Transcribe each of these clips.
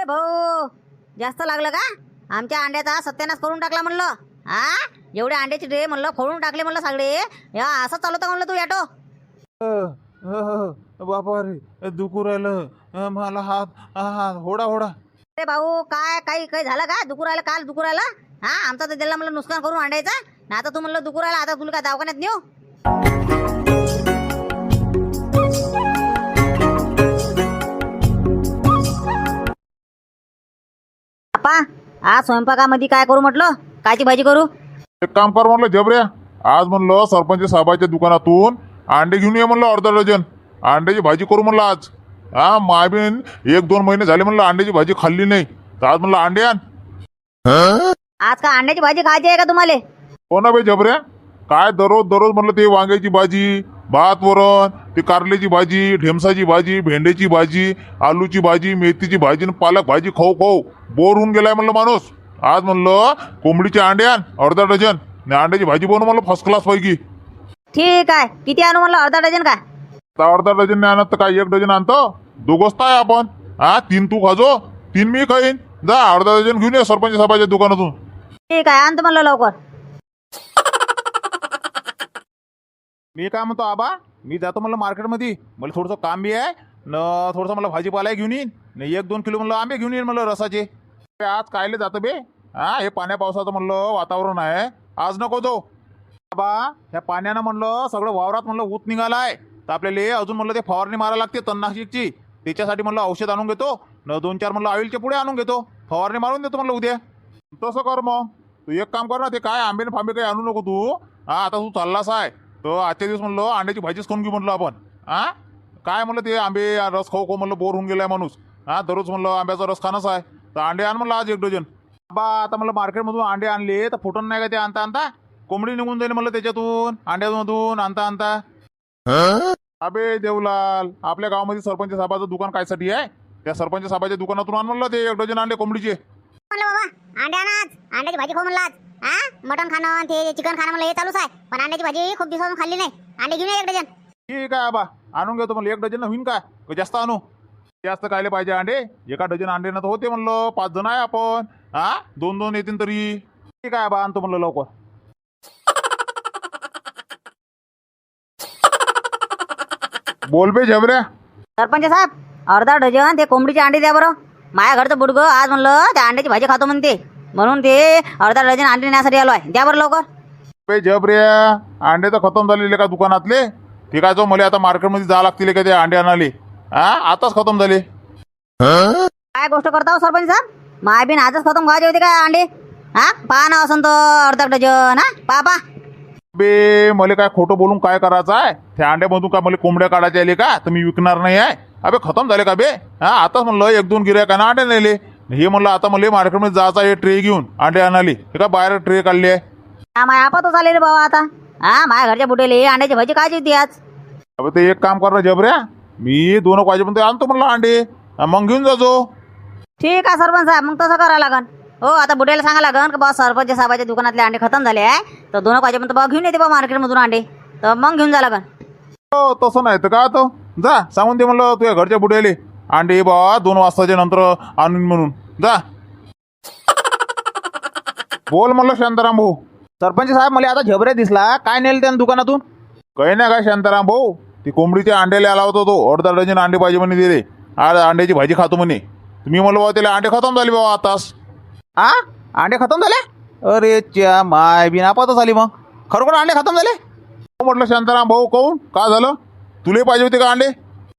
ए भाऊ जास्त लागलं का? आमच्या अंड्याचा सत्यानाश करून टाकला म्हणलं. हा एवढे अंड्याचे ट्रे म्हणलं फोडून टाकले म्हणलं सगळे. या असं चालवतं म्हणलं तू ॲटो बापा रे दुखू राहिलं. मला हात हात होडा होडा. अरे भाऊ काय काही काही झालं का? दुखू राहिलं काल दुखू राहिलं? हा आमचा तर दिला म्हणलं नुकसान करून अंड्याचा. ना आता तू म्हणलं दुखू राहिला आता तुला काय दवाखान्यात नेऊ? आज स्वयंपाकामध्ये काय करू म्हटलं? कायची भाजी करू? एक काम कर म्हणलं जबऱ्या आज म्हणलं सरपंच साहेबाच्या दुकानातून अंडे घेऊन ये म्हणलं अर्धा डझन. अंड्याची भाजी करू म्हणलं आज. हा मायबीन एक दोन महिने झाले म्हणलं अंड्याची भाजी खाल्ली नाही. तर आज म्हणलं अंडे आण. आज का अंड्याची भाजी खायची आहे का तुम्हाला? हो ना बाई जबऱ्या काय दररोज दररोज म्हणलं ते वांग्याची भाजी भात वरण ते कारल्याची भाजी ढेमसाची भाजी भेंड्याची भाजी आलूची भाजी मेथीची भाजी आणि पालक भाजी खाऊ खाऊ. बोर होऊन गेलाय म्हणलं माणूस. आज म्हणलं कोंबडीचे अंडे आण अर्धा डझन. आणि अंड्याची भाजी बनव म्हणलं फर्स्ट क्लास पैकी. ठीक आहे. किती आणू म्हणलं? अर्धा डझन का तर अर्धा डझन नाही आणत तर काय? एक डझन आणतो. दोघंच आहे आपण. हा तीन तू खाजो. तीन मी खाईन. जा अर्धा डझन घेऊन ये सरपंच साहेबाच्या दुकानातून. ठीक आहे. आणतो म्हणलं लवकर. मी काय म्हणतो आबा मी जातो म्हणलं मार्केटमध्ये. मला थोडंसं काम बी आहे. न थोडंसं मला भाजीपाला घेऊन येईन. न एक दोन किलो म्हणलं आंबे घेऊन येईन म्हणलं रसाचे. आज कायले जातं बे? हा हे पाण्या पावसाचं म्हणलं वातावरण आहे. आज नको जाऊ. आबा ह्या पाण्यानं म्हणलं सगळं वावरात म्हणलं ऊत निघालाय. तर आपल्याला अजून म्हणलं ते फवारणी मारा लागते तणनाशिकची. त्याच्यासाठी म्हणलं औषध आणून घेतो. न दोन चार म्हणलं ऑइलचे पुढे आणून घेतो. फवारणी मारून देतो म्हणलं उद्या. तसं कर मग. तू एक काम कर ना ते काय आंबे फांबे काही आणू नको तू. हा आता तू चाललास आहे. तर आजच्या दिवस म्हणलं अंड्याची भाजीच खाऊन घेऊ म्हणलं आपण. हा काय म्हणलं ते आंबे रस खाऊ खाऊ म्हणलं बोर होऊन गेलाय माणूस. हा दररोज म्हणलं आंब्याचा रस खाणंच आहे. तर अंडे आण म्हणलं आज एक डझन. बा आता म्हणलं मार्केटमधून अंडे आणले तर फुटून नाही का ते आणता आणता? कोंबडी निघून जाईल म्हणलं त्याच्यातून अंड्यामधून आणता आणता. अबे देवलाल आपल्या गावामध्ये सरपंच साहेबाचं दुकान कायसाठी आहे? त्या सरपंच साहेबाच्या दुकानातून आण म्हणलं ते एक डझन अंडे कोंबडीचे. म्हणलं बाबा आज. अंड्याची भाजी खाऊ म्हणलं आज. हा? मटण खाणं आणि ते चिकन खाणं म्हणलं हे चालूच आहे. पण अंड्याची भाजी खूप दिवसापासून खाल्ली नाही. अंडे घेऊन ये एक डझन. ठीक आहे आबा. आणून घेतो म्हणलं एक डझन होईन काय? का जास्त आणू? जास्त खायला पाहिजे अंडे. एका डझन अंडे तर होते म्हणलं पाच जण आहे आपण. हा? दोन दोन येतील तरी. ठीक आहे आबा आणतो म्हणलं लवकर. बोल बे झबऱ्या सरपंच साहेब अर्धा डझन ते कोंबडीचे अंडे द्या बरं. माझ्या घरचं बुडगं आज म्हणलं त्या अंड्याची भाजी खातो म्हणते. म्हणून ते अर्धा डझन अंडे नेण्यासाठी आलो आहे. द्या बरं लवकर. बे झबऱ्या अंडे तर खतम झालेले का दुकानातले? ठीक आहे जो मला आता मार्केटमध्ये जावं लागतील का ते अंडे आणाले हा आताच खतम झाले. काय गोष्ट करता हो सरपंच साहेब? माय बिन आजच खतम व्हायचे होते काय अंडे? हा पहा ना असं तर अर्धा डझन हा पहा पहा. बे मला काय खोटं बोलून काय करायचं आहे? त्या अंड्यामधून काय मला कोंबड्या काढायचे आले का? तर मी विकणार नाही आहे. अबे खतम झाले का बे? हा आताच म्हणलं एक दोन गिऱ्हाईकांना अंडे नेले. हे म्हणलं आता मला मार्केटमध्ये जायचं आहे ट्रे घेऊन अंडे आणाले हे का बाहेर ट्रे काढली आहे? हा माय रे बाबा आता. हा माझ्या घरच्या बुटेले अंड्याची भाजी खायची होती आज? अबे ते एक काम कर ना जबऱ्या. मी दोन एक वाजेपर्यंत आणतो म्हणलं अंडे. हा, मग घेऊन जाजो ठीक आहे सरपंच साहेब. मग तसं करावं लागन. हो आता बुटेला सांगा लागन का बा सरपंच साहेबाच्या दुकानातले अंडे खतम झाले आहे. तर दोन एक वाजेपर्यंत बा घेऊन येते बा मार्केटमधून अंडे. तर मग घेऊन जा लागन. हो तसं नाही तर का तो जा सांगून दे म्हणलं तुझ्या घरच्या बुड्याले अंडे बा दोन वाजताच्या नंतर आणून म्हणून. जा. बोल म्हणलं शांताराम भाऊ. सरपंच साहेब मला आता झबऱ्या दिसला. काय नेलं त्यानं दुकानातून? काही नाही काय शांताराम भाऊ? ती कोंबडीच्या अंड्याला आला होता तो. अर्धा डझन अंडे पाहिजे म्हणे दिले. आज अंड्याची भाजी खातो म्हणे. तुम्ही म्हणलं बाबा त्याला अंडे खतम झाले बाबा आताच. आ? अंडे खतम झाले? अरे च्या माय बिन आपातच आली मग. खरोखर अंडे खतम झाले? हो म्हटलं शांताराम भाऊ कहून का झालं? तुले पाहिजे होते का अंडे?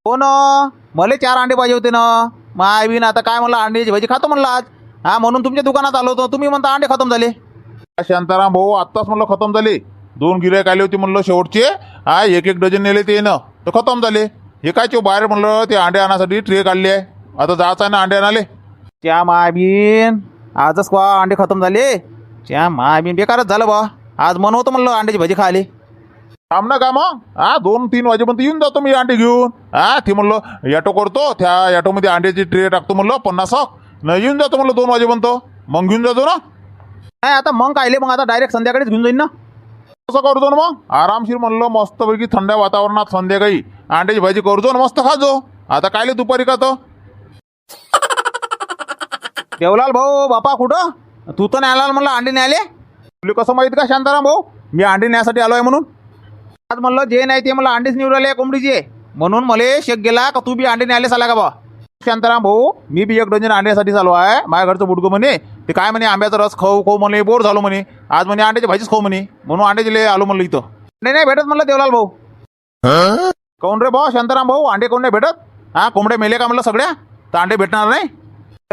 हो ना मला चार अंडे पाहिजे होते ना. माय बिन आता काय म्हणलं अंड्याची भाजी खातो म्हणलं आज. हा म्हणून तुमच्या दुकानात आलो होतो. तुम्ही म्हणता अंडे खतम झाले. शांताराम भाऊ आत्ताच म्हणलं खतम झाले. दोन गिऱ्हाईक आले होते म्हणलं शेवटचे. हा एक एक डझन नेले ते ना तर खतम झाले. हे काय चो बाहेर म्हणलं ते अंडे आणण्यासाठी ट्रे काढले आहे. आता जायचं आहे ना अंडे आणाले त्या माय बिन आजच का अंडे खतम झाले. त्या माय बिन बेकारच झालं बा. आज मन होतं म्हणलं अंड्याची भाजी खायले. थांब ना का मग हा दोन तीन वाजेपर्यंत येऊन जातो मी अंडे घेऊन. हा ते म्हणलं ॲटो करतो त्या ॲटोमध्ये अंड्याची ट्रे टाकतो म्हणलं पन्नास न येऊन जातो म्हणलं दोन वाजेपर्यंत. मग घेऊन जातो ना. नाही आता मग कायले मग आता डायरेक्ट संध्याकाळीच घेऊन जाईन ना. कसं करतो ना मग. आरामशीर म्हणलं मस्तपैकी थंड वातावरणात संध्याकाळी अंड्याची भाजी करतो ना मस्त खाजो आता कायले दुपारी का तो देवलाल भाऊ बापा कुठं? तू तर नाही आला म्हणलं अंडे न्यायले. तुला कसं माहीत का शांताराम भाऊ? मी अंडे न्यायसाठी आलो आहे म्हणून. आज म्हणलं जे नाही ते मला अंडेच निवड कोंबडीचे. म्हणून मला शेक गेला का तू बी अंडे नाही आला का बा? शांताराम भाऊ मी बी एक डझन अंड्यासाठी चालू आहे. माझ्या घरचं बुडगो म्हणे ते काय म्हणे आंब्याचा रस खाऊ खाऊ म्हणे बोर झालो म्हणे. आज म्हणे अंड्याची भाजीच खाऊ म्हणे. म्हणून अंड्याची लय आलो म्हणलं इथं. नाही नाही भेटत म्हणलं देवलाल भाऊ. काऊन रे भाऊ शांताराम भाऊ अंडे कोण नाही भेटत? हा कोंबड्या मेले का म्हणलं सगळ्या? तर अंडे भेटणार नाही.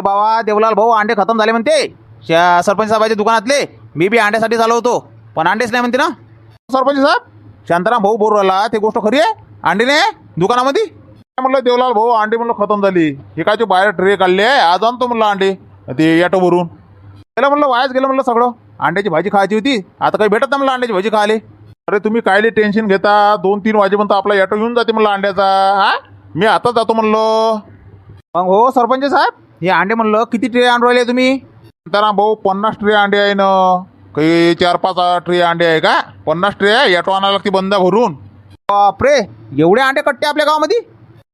बाबा देवलाल भाऊ अंडे खतम झाले म्हणते. सरपंच साहेबाच्या दुकानातले. मी बी अंड्यासाठी चालू होतो. पण अंडेच नाही म्हणते ना. सरपंच साहेब शांताराम भाऊ बोर राहिला. ते गोष्ट खरी आहे. अंडे नाही दुकानामध्ये? काय म्हणलं देवलाल भाऊ अंडे म्हणलं खतम झाली. हे काय बाहेर ट्रे काढले आहे? आज आणतो म्हणलं अंडे. ते याटो भरून. त्याला म्हणलं वायाच गेलं म्हणलं सगळं. अंड्याची भाजी खायची होती. आता काही भेटत ना म्हणलं अंड्याची भाजी खायला. अरे तुम्ही कायले टेन्शन घेता? दोन तीन वाजेपर्यंत आपला याटो येऊन जाते म्हणलं अंड्याचा. हा? मी आता जातो म्हणलं. मग हो सरपंच साहेब हे अंडे म्हणलं किती ट्रे आणून राहिले तुम्ही? शांताराम भाऊ पन्नास ट्रे अंडे आहे ना. काही चार पाच ट्रे अंडे आहे का? पन्नास ट्रे आहे ऑटो आणायला लागते बंदा भरून. बापरे एवढे अंडे कट्टे आपल्या गावामध्ये?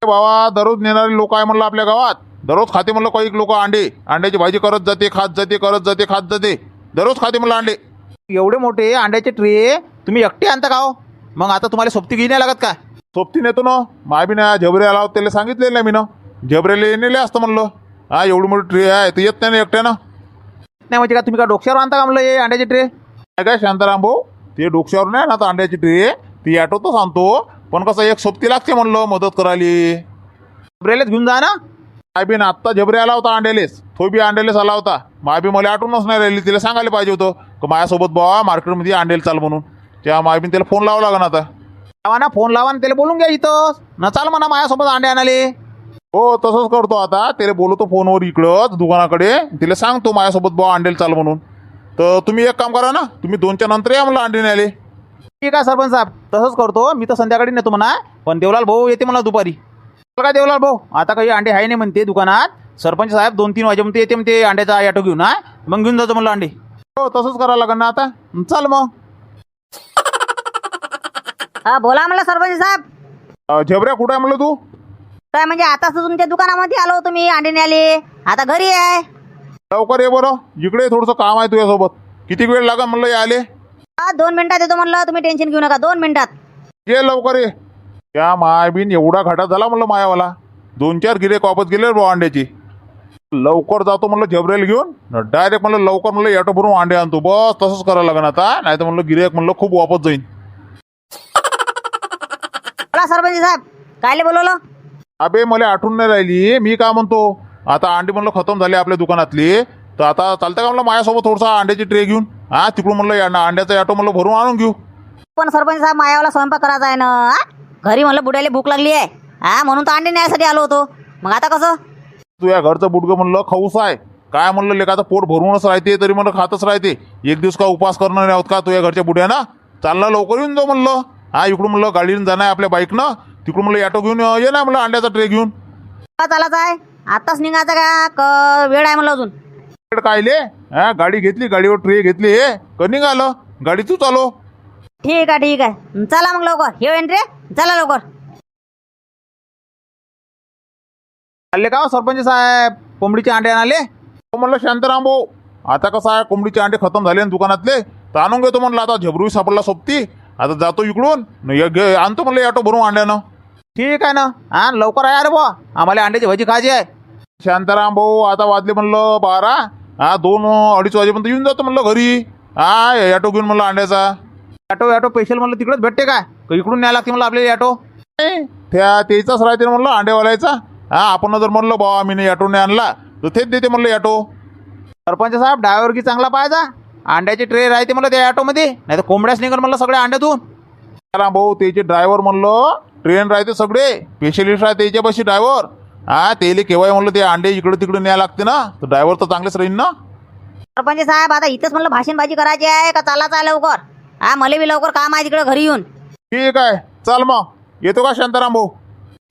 बाबा दररोज नेणारे लोक आहे म्हणलं आपल्या गावात. दररोज खाते म्हणलं काही लोक अंडे. अंड्याची भाजी करत जाते खात जाते करत जाते खात जाते. दररोज खाते म्हणलं अंडे. एवढे मोठे अंड्याचे ट्रे तुम्ही एकटे आणता का हो? मग आता तुम्हाला सोबती घेणे लागत का? सोबती नेतो ना. माय बी ना झबरे आला होता त्याला सांगितलेलं मी ना झबरेले नेले असतं म्हणलं. हा एवढी मोठी ट्रे आहे तर येत नाही ना एकट्यानं. नाही म्हणजे का? तुम्ही का डोक्यावर आणता का म्हणलं हे अंड्याची ट्रे? काय काय शांताराम भाऊ? ते डोक्यावर नाही ना आता अंड्याची ट्रे. ती ऑटोतच आणतो पण कसं एक सोबती लागते म्हणलं मदत करायली. झबरेलेच घेऊन जा ना. काय बी ना आत्ता झबरे आला होता अंड्यालेच. तो बी अंड्यालेच आला होता. माय बी मला आठवूनच नाही राहिली. तिला सांगायला पाहिजे होतं का माझ्यासोबत बा मार्केटमध्ये अंडेल चाल म्हणून. त्या माय बीन त्याला फोन लावा लागेल आता. लावा ना फोन लावा ना त्याला बोलून घ्या इथं न चाल म्हणा माझ्यासोबत अंडे आणाले हो तसंच करतो आता. त्याला बोलवतो फोनवर इकडंच दुकानाकडे. तिला सांगतो माझ्यासोबत बुवा अंडेल चाल म्हणून. तर तुम्ही एक काम करा ना तुम्ही दोनच्या नंतर या मला अंडे न्यायले. ठीक आहे सरपंच साहेब. तसंच करतो. मी तर संध्याकाळी नेतो म्हणा. पण देवलाल भाऊ येते मला दुपारी. काय देवलाल भाऊ? आता काही अंडे आहे नाही म्हणते दुकानात. सरपंच साहेब दोन तीन वाजेपर्यंत येते म्हणते अंड्याचा ऑटो घेऊन हा. मग घेऊन जातो म्हणलं अंडे. हो तसंच करावं लागेल ना आता. चल मग. हा बोला म्हणलं सरपंच साहेब. अं, झबऱ्या कुठं आहे म्हणलं तू? काय म्हणजे आताच तुमच्या दुकानामध्ये आलो मी अंडे न्याले आता घरी आहे. लवकर ये बरं. इकडे थोडंसं काम आहे तुझ्यासोबत. किती वेळ लागेल म्हणलं याले हा दोन मिनिटात येतो म्हणलं. तुम्ही टेन्शन घेऊ नका. दोन मिनिटात. ये लवकर ये. त्या मायबीन एवढा घाटा झाला म्हणलं मायावाला. दोन चार गिरे वापस गेले बा अंड्याची. लवकर जातो म्हणलं झबरेल घेऊन. डायरेक्ट म्हणलं लवकर म्हणलं ऑटो भरून अंडे आणतो. बस तसंच करायला लागेल आता. नाही तर म्हणलं गिरेक म्हणलं खूप वापस जाईन. सरपंच साहेब. कायले बोलवलं? अबे मला आठवून नाही राहिली. मी काय म्हणतो? आता अंडे म्हणलं खतम झाले आपल्या दुकानातली. तर आता चालतं का म्हणलं माझ्यासोबत थोडसा अंड्याची ट्रे घेऊन? हा तिकडून म्हणलं अंड्याचा ऑटो म्हणलं भरून आणून घेऊ. पण सरपंच साहेब मायावाला स्वयंपाक करायचा आहे ना? घरी म्हणलं बुड्याला भूक लागली आहे. हा म्हणून तर अंडे न्यायसाठी आलो होतो. मग आता कसं? तुझ्या घरचं बुडगं म्हणलं खाऊस आहे. काय म्हणलं लेखाचं पोट भरूनच राहते तरी म्हणलं खातच राहते. एक दिवस का उपास करणार नाही आहोत का तुझ्या घरच्या बुड्यानं? चाललं लवकर येऊन जाऊ म्हणलं. हा इकडून म्हणलं गाडीनं जाणं आहे आपल्या बाईकनं. तिकडून म्हणलं ऑटो घेऊन ये ना म्हणलं अंड्याचा ट्रे घेऊन. का चालायचं आहे. आत्ताच निघायचं का? क वेळ आहे म्हणलं अजून. इकडं कायले हा गाडी घेतली गाडीवर ट्रे घेतली हे का निघालं? गाडी तू चालो. ठीक आहे ठीक आहे. चला मग लवकर. हे एंट्री चला लवकर. आले का हो सरपंच साहेब? कोंबडीचे अंडे आणाले? हो म्हणलं शांताराम भाऊ. आता कसं आहे कोंबडीचे अंडे खतम झाले ना दुकानातले. तर आणून घेतो म्हणलं. आता झबरू सापडला सोबती. आता जातो इकडून. न एक घे- आणतो म्हणलं ऑटो भरून अंड्यानं. ठीक आहे ना? हा लवकर आहे अरे बुवा. आम्हाला अंड्याची भाजी खायची आहे. शांताराम भाऊ आता वाजले म्हणलं बारा. हा दोन अडीच वाजेपर्यंत येऊन जातो म्हणलं घरी. हा ऑटो घेऊन म्हणलं अंड्याचा. ऑटो ऑटो स्पेशल म्हणलं तिकडेच भेटते काय? का इकडून न्याय लागते म्हणलं आपल्याला ऑटो? नाही, त्या त्याचाच राहते ना म्हणलं अंड्यावाल्याचा. हा आपण जर म्हणलं बाबा मी नाही नाही आणला तर तेच देते म्हणलं ऑटो. सरपंच साहेब ड्रायव्हर की चांगला पाहायचा अंड्याची ट्रे राहते म्हणलं त्या ऑटोमध्ये. नाही तर कोंबड्याच निघल म्हणलं सगळ्या अंड्यातून. शांताराम भाऊ त्याचे ड्रायव्हर म्हणलं ट्रेन राहते सगळे. स्पेशलिस्ट राहते त्याच्यापाशी ड्रायव्हर हा तेले केव्हाही म्हणलं ते अंडे इकडे तिकडे न्याय लागते ना. तर ड्रायव्हर तर चांगलेच राहील ना. सरपंच साहेब आता इथंच म्हणलं भाषणबाजी करायची आहे का? चालायचं आहे लवकर. हा मला बी लवकर काम आहे तिकडे घरी येऊन. ठीक आहे. चल मग. येतो का शांताराम भाऊ?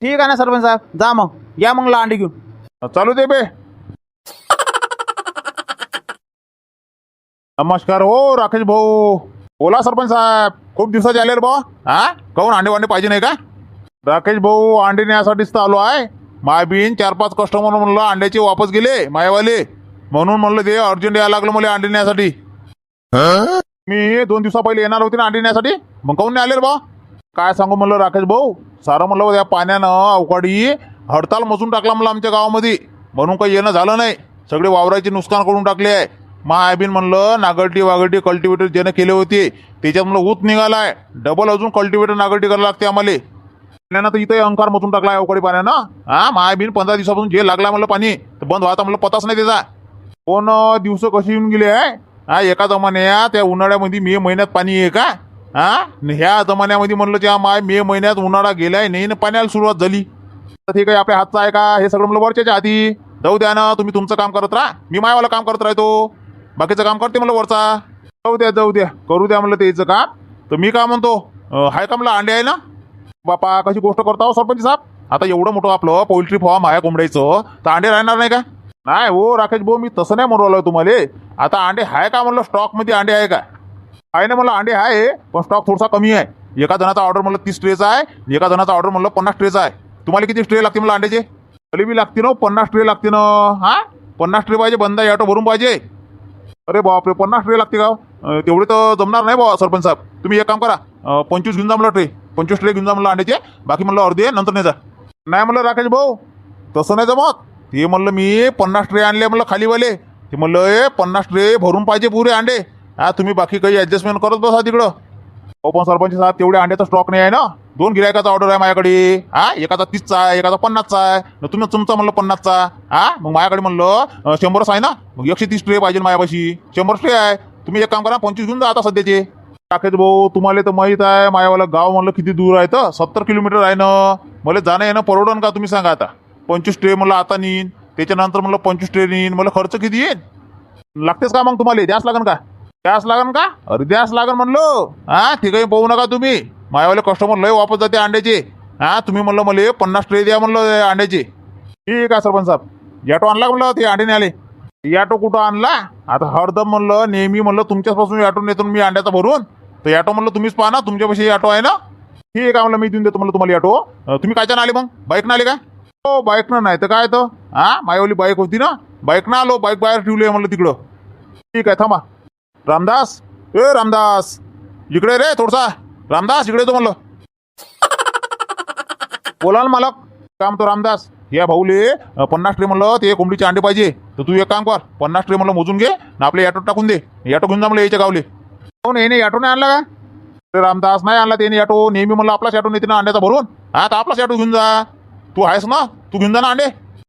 ठीक आहे ना सरपंच साहेब. जा मग. या मग अंडी घेऊन. चालू दे बे. नमस्कार हो राकेश भाऊ. बोला सरपंच साहेब. खूप दिवसाचे आले रे भाऊ. हा? काहून अंडे वांडे पाहिजे नाही का? राकेश भाऊ अंडे नेण्यासाठीच तर आलो आहे. मायबीन चार पाच कस्टमर म्हणलं अंड्याचे वापस गेले मायवाले. म्हणून म्हणलं ते अर्जंट यायला लागलं मला अंडे नेण्यासाठी मी दोन दिवसा पहिले येणार होते ना अंडे नेण्यासाठी मग काऊन नाही आले रे बा? काय सांगू म्हणलं राकेश भाऊ? सारं म्हणलं त्या पाण्यानं अवकाळी हडताल मजून टाकला म्हणलं आमच्या गावामध्ये. म्हणून काही येणं झालं नाही. सगळे वावराचे नुकसान करून टाकले आहे. महाबीन म्हणलं नागरटी वागरटी कल्टिवेटर ज्यानं केले होते त्याच्यात म्हणलं ऊत निघालाय. डबल अजून कल्टिवेटर नागरटी करायला लागते आम्हाला. पाण्यानं तर इथं अंकार मधून टाकला अवकाळी पाण्यानं. हा माय बिन पंधरा दिवसापासून जे लागला म्हणलं पाणी तर बंद व्हायचा म्हणलं पताच नाही त्याचा. कोण दिवस कशी येऊन गेले आहे? हा एका जमान्या त्या उन्हाळ्यामध्ये मे महिन्यात पाणी आहे का? हा? ह्या जमान्यामध्ये म्हणलं त्या माय मे महिन्यात उन्हाळा गेलाय नाही ना पाण्याला सुरुवात झाली. तर ते काही आपल्या हातचं आहे का? हे सगळं म्हणलं वरच्याच्या हाती. जाऊ द्या ना तुम्ही तुमचं काम करत राहा. मी मायवाला काम करत राहतो. बाकीचं काम करते म्हणलं वरचा. जाऊ द्या जाऊ द्या. करू द्या म्हणलं त्याचं काम. तर मी काय म्हणतो हाय का म्हणलं अंडे आहे ना? बापा कशी गोष्ट करता हो सरपंच साहेब? आता एवढं मोठं आपलं पोल्ट्री फॉर्म आहे कोंबड्याचं. तर अंडे राहणार नाही का? नाही हो राकेश भाऊ मी तसं नाही म्हणू राहिलो तुम्हाला. आता अंडे आहे का म्हणलं? स्टॉकमध्ये अंडे आहे का? आहे ना मला अंडे आहे पण स्टॉक थोडासा कमी आहे. एका जणाचा ऑर्डर म्हणलं तीस ट्रेचा आहे एका जणाचा ऑर्डर म्हणलं पन्नास ट्रेचा आहे. तुम्हाला किती ट्रे लागते मला अंड्याचे? तरी बी लागते ना हो, पन्नास ट्रे लागते ना हा? पन्नास ट्रे पाहिजे बंद ऑटो भरून पाहिजे. अरे बापरे पन्नास ट्रे लागते का? तेवढे तर जमणार नाही बा सरपंच साहेब. तुम्ही एक काम करा पंचवीस घेऊन जा ट्रे पंचवीस ट्रे घेऊन जा म्हणलं अंड्याचे. बाकी म्हणलं अर्धे नंतर नाही जा. नाही म्हणलं राकेश भाऊ तसं नाही जमत. ते म्हणलं मी पन्नास ट्रे आणले म्हणलं खालीवाले. ते म्हणलं ए पन्नास ट्रे भरून पाहिजे पुरे अंडे. हा तुम्ही बाकी काही ॲडजस्टमेंट करत बसा तिकडं. हो पण सरपंच साहेब तेवढे अंड्याचा स्टॉक नाही आहे ना. दोन गिरायकाचा ऑर्डर आहे माझ्याकडे. हा एकाचा तीसचा आहे एकाचा पन्नासचा आहे. न तुम्ही तुमचा म्हणलं पन्नासचा. हा मग माझ्याकडे म्हणलं शंभरच आहे ना. मग एकशे तीस ट्रे पाहिजे माझ्यापाशी. शंभर ट्रे आहे. तुम्ही एक काम करा पंचवीस घेऊन जा आता सध्याचे. टाकेत भाऊ तुम्हाला तर माहीत आहे मायावाला गाव म्हणलं किती दूर आहे तर सत्तर किलोमीटर आहे ना. मला जाणं येणं परवडन का तुम्ही सांगा आता? पंचवीस ट्रे मला आता नेईन. त्याच्यानंतर मला पंचवीस ट्रेन येईन मला खर्च किती येईन? लागतेच का मग तुम्हाला? द्यास लागन का? द्यास लागन का? अरे द्यास लागन म्हणलो. हा ठीक आहे पाहू नका तुम्ही. मायावाले कस्टमर लय वापस जाते अंड्याचे. हा तुम्ही म्हणलं मला पन्नास ट्रे द्या म्हणलं अंड्याचे. ठीक आहे सरपंच साहेब. याटो आणला म्हणलं ते अंडे आले? याटो कुठं आणला? आता हरदम म्हणलं नेहमी म्हणलं तुमच्याचपासून याटो नेतो मी अंड्याचा भरून. तर ऑटो म्हणलं तुम्हीच पाहा ना तुमच्यापाशी ऑटो आहे ना? ठीक आहे म्हणलं मी देऊन देतो म्हणलं तुम्हाला ऑटो. तुम्ही कायच्यानं आले मग? बाईकनं आले का हो बाईकनं नाही तर काय तर? हा मायावाली बाईक होती ना? बाईकनं आलो बाईक बाहेर ठेवली आहे म्हणलं तिकडं. ठीक आहे थांबा. रामदास? ए रामदास. इकडे रे थोडसा. रामदास इकडे येतो म्हणलं. बोला ना मालक. काम तो रामदास? या भाऊले पन्नास ट्रे म्हणलं ते कोंबडीचे अंडे पाहिजे. तर तू एक काम कर पन्नास ट्रे म्हणलं मोजून घे ना आपल्या ऑटो टाकून दे. याटो घेऊन जा म्हणलं याच्या गावले. हो नाही नाही नाही आणला का? अरे रामदास नाही आणला त्याने ऑटो नेहमी म्हणलं आपलाच ऑटो नेते ना अंड्याचा भरून. हा तर आपलाच ऑटो घेऊन जा. तू आहेस ना? तू घेऊन जा ना अंडे.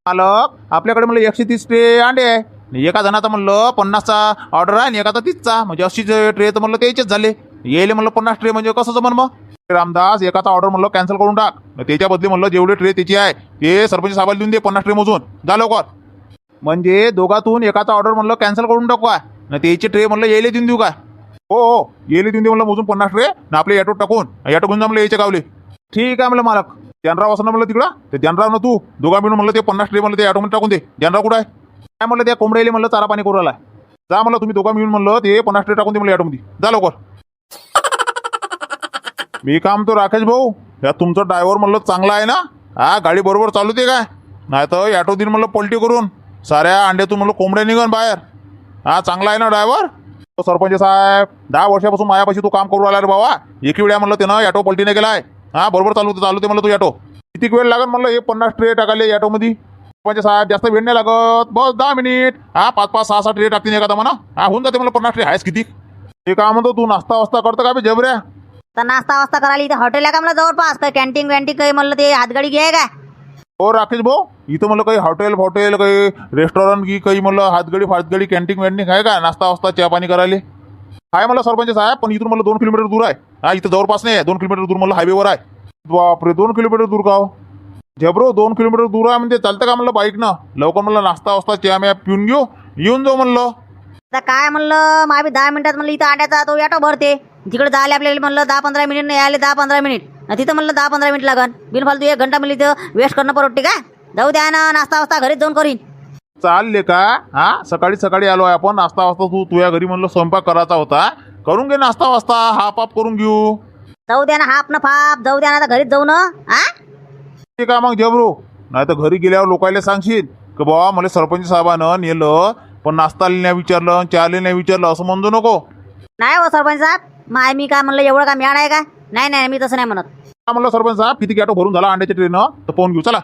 मालक आपल्याकडे म्हणलं एकशे तीस ट्रे अंडे आहे. एका जणाचा म्हणलं पन्नासचा ऑर्डर आहे आणि एकाचा तीसचा. म्हणजे अशीच ट्रे तर म्हणलं त्याचेच झाले. येले म्हणलं पन्नास ट्रे म्हणजे कसं जमन मग? रामदास एकाचा ऑर्डर म्हणलं कॅन्सल करून टाक. त्याच्या बदली म्हणलं जेवढे ट्रे त्याची आहे ते सरपंच साहेबाला देऊन दे पन्नास ट्रे मोजून. जा लवकर. म्हणजे दोघातून एकाचा ऑर्डर म्हणलं कॅन्सल करून टाकू काय त्याची ट्रे म्हणलं यायला देऊन देऊ का? हो हो. येले देऊन दे म्हणलं मोजून पन्नास ट्रे ना आपले ॲटोत टाकून. ऑटो घेऊन जा म्हणलं याच्या गावले. ठीक आहे म्हणलं मालक. जानराव असं ना म्हणलं तिकडं. ते जानराव ना तू. दोघा मिळून म्हणलं ते पन्नास ट्रे म्हणलं ते ऑटोमध्ये टाकून दे. जानराव कुठं आहे? काय म्हणलं त्या कोंबड्याला म्हणलं चारा पाणी करू आला जा म्हणलं तुम्ही दोघा मिळून म्हणलं ते पन्नास ट्रे टाकून दे म्हणलं ऑटोमध्ये जा लवकर. मी काम तो राकेश भाऊ. या तुमचा ड्रायव्हर म्हणलं चांगला आहे ना? हा गाडी बरोबर चालवते काय? नाही तर ऑटो दिन म्हणलं पलटी करून साऱ्या अंड्यातून म्हणलं कोंबड्या निघन बाहेर. हा चांगला आहे ना ड्रायव्हर? सरपंच साहेब दहा वर्षापासून मायापाशी तू काम करू आला रे बाबा. एक वेळा म्हणलं त्यानं ऑटो पलटीने गेलाय हा बरोबर चालू चालू ते म्हणलं तू ऑटो किती वेळ लागत म्हणलं हे पन्नास ट्रे टाकाले ऑटोमध्ये सरपंच साहेब जास्त वेळ नाही लागत. बस दहा मिनिट. हा पाच पाच सहा सहा ट्रे टाकतील एखादा म्हणा. हा होऊन जाते म्हणलं पन्नास ट्रे. आहेस किती ते काय म्हणतो तू नाश्ता वास्ता करतो का बे जबऱ्या? तर नाश्ता वास्ता करायला इथे हॉटेल आहे का मला जवळपास? काही कॅन्टीन वॅन्टीन काही म्हणलं ते हातगाडी घे का हो राकेश भाऊ इथं म्हणलं काही हॉटेल फॉटेल काही रेस्टॉरंट की काही म्हणलं हातगडी फातगडी कॅन्टीन वॅन्टीन आहे का? नाश्ता वास्ता चहा पाणी करायला? आहे मला सरपंच साहेब पण इथून मला दोन किलोमीटर दूर आहे. हा इथं जवळपास नाही आहे. दोन किलोमीटर दूर मला हायवेवर आहे. बापरे दोन किलोमीटर दूर का हो? झेब्रो दोन किलोमीटर दूर आहे म्हणजे चालतं का म्हणलं बाईकनं लवकर म्हणलं नाश्ता वास्ता चहा म्या पिऊन घेऊ. येऊन जाऊ म्हणलं. आता काय म्हणलं? माबी दहा मिनिटात म्हणलं इथं आट्याचा तो ऑटो भरते. तिकडे जायला आपल्याला म्हणलं दहा पंधरा मिनिट नाही आले दहा पंधरा मिनिट तिथं म्हणलं दहा पंधरा मिनिट लागन. बिनफालतू एक घंटा म्हणलं इथं वेस्ट करणं परवडते का जाऊ द्या ना नाश्ता वास्ता घरीच जाऊन करीन. चालले का? हा? सकाळी सकाळी आलो आहे आपण. नाश्ता वास्ता तू तुझ्या घरी म्हणलं स्वयंपाक करायचा होता. करून घे नाश्ता वास्ता. हा पाप करून घेऊ. जाऊ द्या ना हाप ना फाप. जाऊ द्या ना आता घरीच जाऊ ना हा? ठीक आहे मग जबरू नाही तर घरी गेल्यावर लोकायला सांगशील की बाबा मला सरपंच साहेबानं नेलं पण नाश्ताला नाही विचारलं चहाला नाही विचारलं असं म्हणतो नको. नाही हो सरपंच साहेब. माय मी काय म्हणलं एवढं का म्याड आहे का नाही नाही मी तसं नाही म्हणत. हा म्हणलं सरपंच साहेब किती गॅटो भरून झाला अंड्याच्या ट्रेन तर फोन घेऊ चला.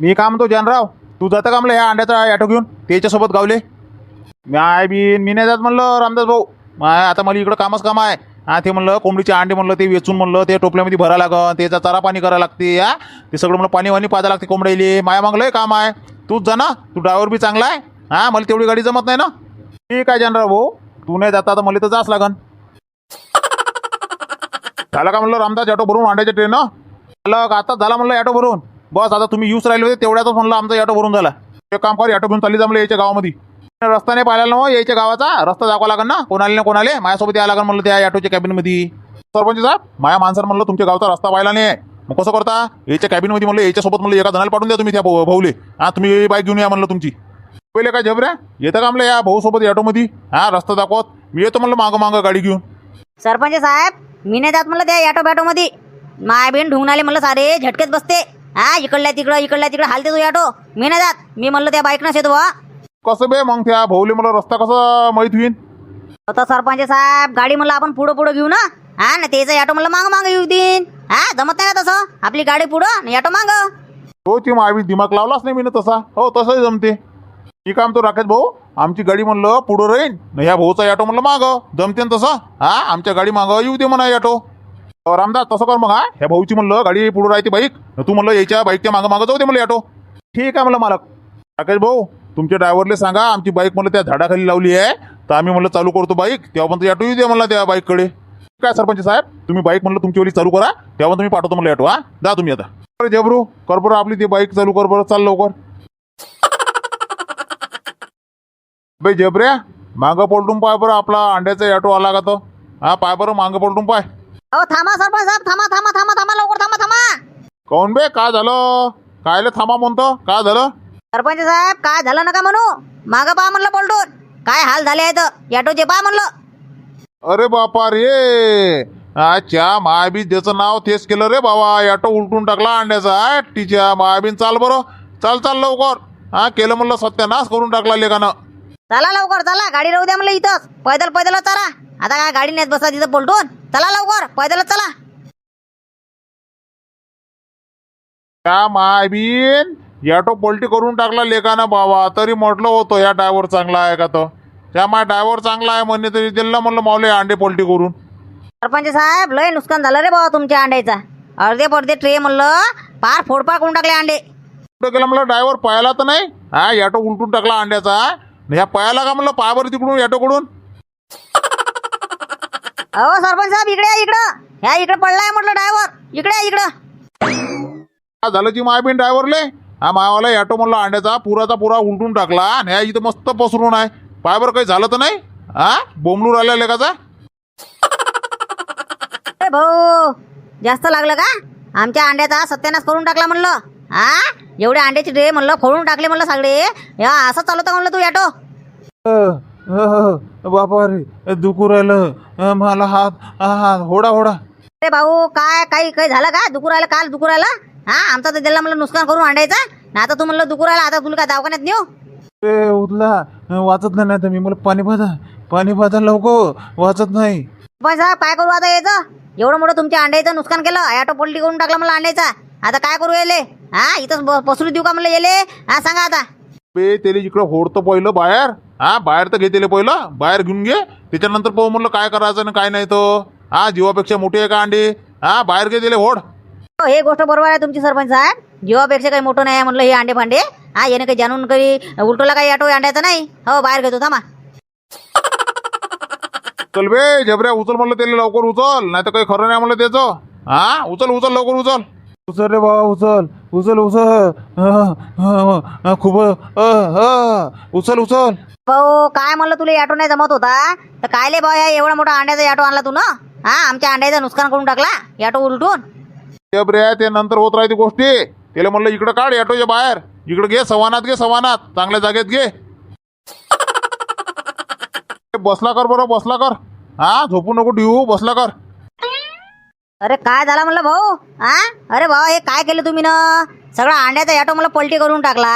मी काय म्हणतो जानराव तू जात का म्हणलं ह्या अंड्याचा ॲटो घेऊन? त्याच्यासोबत गावले. आय बी मी नाही जात म्हणलं रामदास भाऊ. माय आता मला इकडं कामच काम आहे. हा ते म्हणलं कोंबडीचे अंडे म्हणलं ते वेचून म्हणलं ते टोपल्यामध्ये भरा लागन त्याचा चारा पाणी करायला लागते हा. ते सगळं म्हणलं पाणी वाणी पाजा लागते कोंबड्याले. माया मागलंय काम आहे. तूच जा ना तू ड्रायव्हर बी चांगला आहे. हा मला तेवढी गाडी जमत नाही ना. ठीक आहे जानराव भाऊ. तू नाही जाता तर मला तर जाच लागन. झालं का म्हणलं रामदास ऑटो भरून अंड्याच्या ट्रेन झालं का? आता झाला म्हणलं ऑटो भरून. बस आता तुम्ही यूज राहिले होते तेवढ्यातच म्हणलं आमचा ऑटो भरून झाला. एक काम कर ऑटो घेऊन चालली जा म्हणलं याच्या गावामध्ये. रस्ता नाही पाहिला ना हो, यायच्या गावाचा? रस्ता दाखवा लागेल ना कोणाले ना कोणाले. माझ्यासोबत यायला लागेल म्हणलं त्या ऑटोच्या कॅबिनमध्ये सरपंच साहेब माया माणसानं म्हणलं तुमच्या गावचा रस्ता पाहिला नाही. मग कसं करता? याच्या कॅबिनमध्ये म्हणलं याच्यासोबत म्हणलं एका जणाला पाठवून द्या तुम्ही त्या भाऊ- भाऊले. हा तुम्ही बाईक घेऊन या म्हणलं तुमची. पहिले काय झबऱ्या? येतं का म्हणलं या भाऊसोबत ऑटोमध्ये हा रस्ता दाखवत. मी येतो म्हणलं मागं मागं गाडी घेऊन. सरपंच साहेब मी नाही जात म्हणलं त्या ऑटो बॅटो मध्ये माय बिन ढुंगून आले म्हणलं सारे झटकेच बसते. हा इकडल्या तिकडं इकडल्या तिकडं हालते तो ऑटो मी नाही जात. मी म्हणलं त्या बाईकनंच येतो बा कसं बे मग त्या भाऊले मला रस्ता कसा माहीत होईन? आता सरपंच साहेब गाडी म्हणलं आपण पुढं पुढं घेऊ ना? हा ना त्याचं ऑटो म्हणलं मागं मागं येऊ देईन. हा जमत नाही का तसं? आपली गाडी पुढं आणि ऑटो मागं. हो ती मावी दिमाग लावलाच नाही मी ना तसा. हो तसंही जमते. ठीक आहे आमचं राकेश भाऊ आमची गाडी म्हणलं पुढं राहीन. न ह्या भाऊचा ॲटो म्हणलं मागं. जमते तसं. हा आमच्या गाडी मागं येऊ दे म्हणा ॲटो रामदास तसं कर मग हा. ह्या भाऊची म्हणलं गाडी पुढं राहते बाईक. तू म्हणलं याच्या बाईकच्या मागं मागं जाऊ दे म्हणलं ऑटो ठीक आहे म्हणलं मालक. राकेश भाऊ तुमच्या ड्रायव्हरला सांगा आमची बाईक म्हणलं त्या झाडाखाली लावली आहे. तर आम्ही म्हणलं चालू करतो बाईक. तेव्हा पण ऑटो येऊ दे म्हणलं त्या बाईककडे. काय सरपंच साहेब. तुम्ही बाईक म्हणलं तुमची चालू करा. तेव्हा तुम्ही पाठवतो म्हणलं ऑटो हा. जा तुम्ही आता. जबरू कर बरं आपली ती बाईक चालू कर बरं. चाल लवकर. बे जबऱ्या मागं पलटून पाय बरं आपला अंड्याचा ऑटो आला का तो? हा पाय बरं मागं पलटून पाय. अहो थांबा सरपंच साहेब थांबा थांबा थांबा थांबा लवकर थांबा थांबा. काऊन बे काय झालं? कायले थांबा म्हणतो काय झालं? सरपंच साहेब काय झालं नका म्हणू. मागं पहा म्हणलं पलटून. काय हाल झाले आहेत? ऑटोचे पहा म्हणलं. अरे बापा रे. अच्छा महाबीन त्याचं नाव तेच केलं रे बाबा. ऑटो उलटून टाकला अंड्याचा. टीच्या महाबीन चाल बरं. चाल चाल लवकर. हा केलं म्हणलं सत्यानाश करून टाकला लेखानं चला लवकर चला. गाडी राहू द्या म्हणलं इथंच. पैदल पैदलच चला. आता काय गाडी नेत बसा तिथं पलटून. चला लवकर पैदलच चला. त्या महाबीन ऑटो पलटी करून टाकला लेखानं बाबा. तरी म्हटलं होतं या ड्रायव्हर चांगला आहे का तो? त्या मा ड्रायव्हर चांगला आहे म्हणणे तरी दिला म्हणलं मावले अंडे पलटी करून. सरपंच साहेब लय नुकसान झालं रे बाबा तुमच्या अंड्याचा. अर्धे पडदे ट्रे म्हणलं पार फोडपाड करून टाकले अंडे. कुठं गेला म्हणलं ड्रायव्हर पायाला तर नाही? हा ऑटो उलटून टाकला अंड्याचा ह्या पायाला का म्हणलं? पायावर तिकडून ऑटोकडून अहो सरपंच साहेब इकडे या इकडं. ह्या इकडे पडलाय म्हटलं ड्रायव्हर इकडे या इकडं. हा झालं जी मायबीन ड्रायव्हरले हा मायावाला ऑटो म्हणलं अंड्याचा पुराचा पुरा उलटून टाकला. आणि ह्या इथं मस्त पसरून आहे. पायावर काही झालं तर नाही? हा? बोंबलूर आल्या लेखाचा भाऊ जास्त लागलं का? आमच्या अंड्याचा सत्यानाश करून टाकला म्हणलं. हा? एवढे अंड्याचे ट्रे म्हणलं फोडून टाकले म्हणलं सगळे. या असं चालवतं म्हणलं तू ऑटो बापा रे दुखू राहिलं. मला हात हात होडा होडा. अरे भाऊ काय काही काही झालं का? दुखू राहिलं काल दुखू राहिलं? हा आमचा तर दिला म्हणलं नुकसान करून अंडायचा ना आता तू म्हणलं दुखू राहिला आता तुला काय दवाखान्यात नेऊ? ते उतला वाचत नाही तर मी मला पाणी पाजा पाणी पाजा लवकर. वाचत नाही. पण साहेब काय करू आता यायचं एवढं मोठं तुमच्या अंड्याचं नुकसान केलं. ऑटो पलटी करून टाकला मला अंड्याचा. आता काय करू येले? हा इथंच ब- पसरू देऊ का म्हणलं येले? हा सांगा आता. बे त्याला इकडं होडतं पहिलं बाहेर हा बाहेर तर घे त्याला पहिलं बाहेर घेऊन घे. त्याच्यानंतर पाहू म्हणलं काय करायचं आणि काय नाही तो. हा जीवापेक्षा मोठी आहे का अंडी? हा बाहेर घे त्याला होड हो, हे गोष्ट बरोबर आहे तुमची सरपंच साहेब. जीवापेक्षा काही मोठं नाही आहे म्हणलं हे अंडे फांडे हा याने काही जाणून काही उलटोला काही ऑटो अंड्याचा नाही? हो बाहेर घेतो थांबा. चल बे झबऱ्या उचल म्हणलं त्याला लवकर उचल. नाही तर काही खरं नाही म्हणलं त्याचं. हा उचल उचल लवकर उचल. उचल रे बाबा उचल उचल उचल खूप उचल उचल भाऊ काय म्हणलं तुला? ऑटो नाही जमत होता? तर काय ले भाऊ या एवढा मोठा अंड्याचा ऑटो आणला तू ना? हा आमच्या अंड्याचं नुकसान करून टाकला ऑटो उलटून. ते नंतर होत राहते गोष्टी. त्याला म्हणलं इकडं काढ ऑटोच्या बाहेर. इकडं घे सवानात घे सवानात. चांगल्या जागेत घे. बसला कर बरं बसला कर. हा झोपू नको ठेवू बसला कर. अरे काय झालं म्हणलं भाऊ? हा अरे भाऊ हे काय केलं तुम्ही ना? सगळा अंड्याचा ॲटो मला पलटी करून टाकला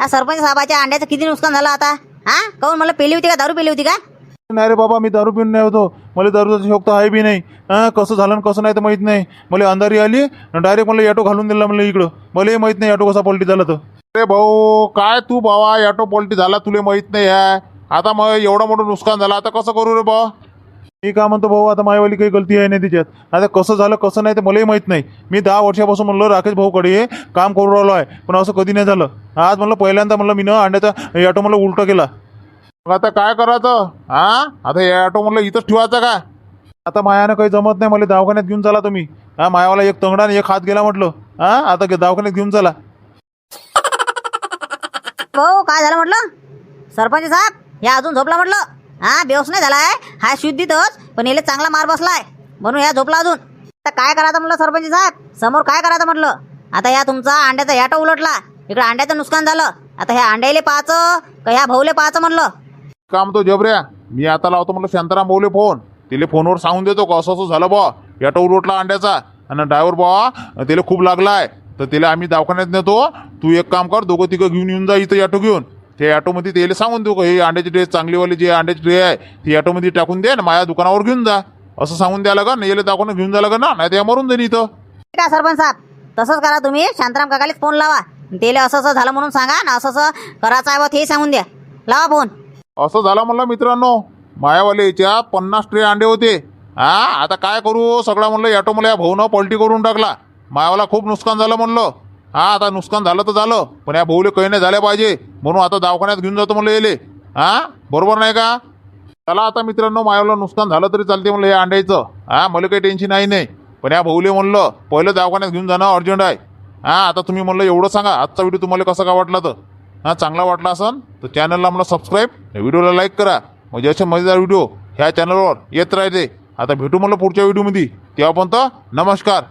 हा सरपंच साहेबाच्या अंड्याचं किती नुकसान झालं आता? हा काहून मला पेली होती का दारू पेली होती का? नाही रे बाबा मी दारू पिऊन नाही होतो. मला दारूचा शौक तर आहे बी नाही. हां कसं झालं आणि कसं नाही तर माहीत नाही. मला अंधारी आली डायरेक्ट मला ॲटो घालून दिला म्हणलं इकडं. मलाही माहीत नाही ॲटो कसा पलटी झाला तर. अरे भाऊ काय तू बाबा ॲटो पलटी झाला तुला माहीत नाही आहे आता मग एवढं मोठं नुकसान झालं आता कसं करू रे बा मी का म्हणतो भाऊ आता मायावाली काही गलती आहे नाही तिच्यात. आता कसं झालं कसं नाही ते मलाही माहीत नाही. मी दहा वर्षापासून म्हणलं राकेश भाऊकडे काम करू राहिलो आहे. पण असं कधी नाही झालं. आज म्हणलं पहिल्यांदा म्हणलं मी न अंड्याचा ऑटो मला उलटं केला. मग आता काय करायचं? हा आता हे ऑटो म्हणलं इथंच ठेवायचं का? आता मायानं काही जमत नाही मला दवाखान्यात घेऊन चला तुम्ही. हा मायावाला एक तंगडा आणि एक हात गेला म्हटलं. हा आता दवाखान्यात घेऊन चला. भाऊ काय झालं म्हटलं? सरपंच साहेब हे अजून झोपला म्हटलं? हा बेहोश नाही झालाय? हा शुद्धीतच पण याला चांगला मार बसलाय. म्हणून या झोपला अजून. आता काय करायचं म्हटलं सरपंच साहेब? समोर काय करायचं म्हटलं आता या तुमचा अंड्याचा याटा उलटला. इकडे अंड्याचं नुकसान झालं. आता ह्या अंड्याले पाहायचं का ह्या भाऊले पाहायचं म्हटलं काम तो जबऱ्या मी आता लावतो म्हटलं शांताराम भाऊले फोन. तिले फोनवर सांगून देतो का असं असं झालं बा. याटा उलटला अंड्याचा. आणि ड्रायव्हर बा तिला खूप लागलाय. तर तिला आम्ही दवाखान्यात नेतो. तू एक काम कर दोघं तिघं घेऊन येऊन जा इथं याटो घेऊन. ते ऑटोमध्ये त्याला सांगून देऊ का हे अंड्याची ट्रे चांगलीवाली जी अंड्याची ट्रे आहे ती ऑटोमध्ये टाकून दे ना माझ्या दुकानावर घेऊन जा. असं सांगून द्यायला का? नाही याला दवाखान्यात घेऊन जा का? ना नाही तर या मरून जाईन इथं. आहे सरपंच साहेब. तसंच करा तुम्ही. शांताराम काकालेच फोन लावा. त्याला असं असं झालं म्हणून सांगा ना असं असं करायचं आहे बा ते सांगून द्या. लावा फोन असं झालं म्हणलं मित्रांनो मायावाले याच्यात पन्नास ट्रे अंडे होते. हा आता काय करू? सगळा म्हणलं ऑटो मला या भाऊनं पलटी करून टाकला. मायावाला खूप नुकसान झालं म्हणलं. हा आता नुकसान झालं तर झालं पण या भाऊले काही नाही झाल्या पाहिजे. म्हणून आता दवाखान्यात घेऊन जातो म्हणलं येले. हा? बरोबर नाही का? चला आता मित्रांनो मायावाला नुकसान झालं तरी चालते म्हणलं या अंड्याचं. हा मला काही टेन्शन आहे नाही. पण या भाऊले म्हणलं पहिलं दवाखान्यात घेऊन जाणं अर्जंट आहे. हा आता तुम्ही म्हणलं एवढं सांगा आजचा व्हिडिओ तुम्हाला कसा का वाटला तर. हा चांगला वाटला असन तर चॅनलला म्हणलं सबस्क्राईब व्हिडिओला लाईक करा. म्हणजे असे मजेदार व्हिडिओ ह्या चॅनलवर येत राहते. आता भेटू म्हणलं पुढच्या व्हिडिओमध्ये तेव्हापर्यंत नमस्कार.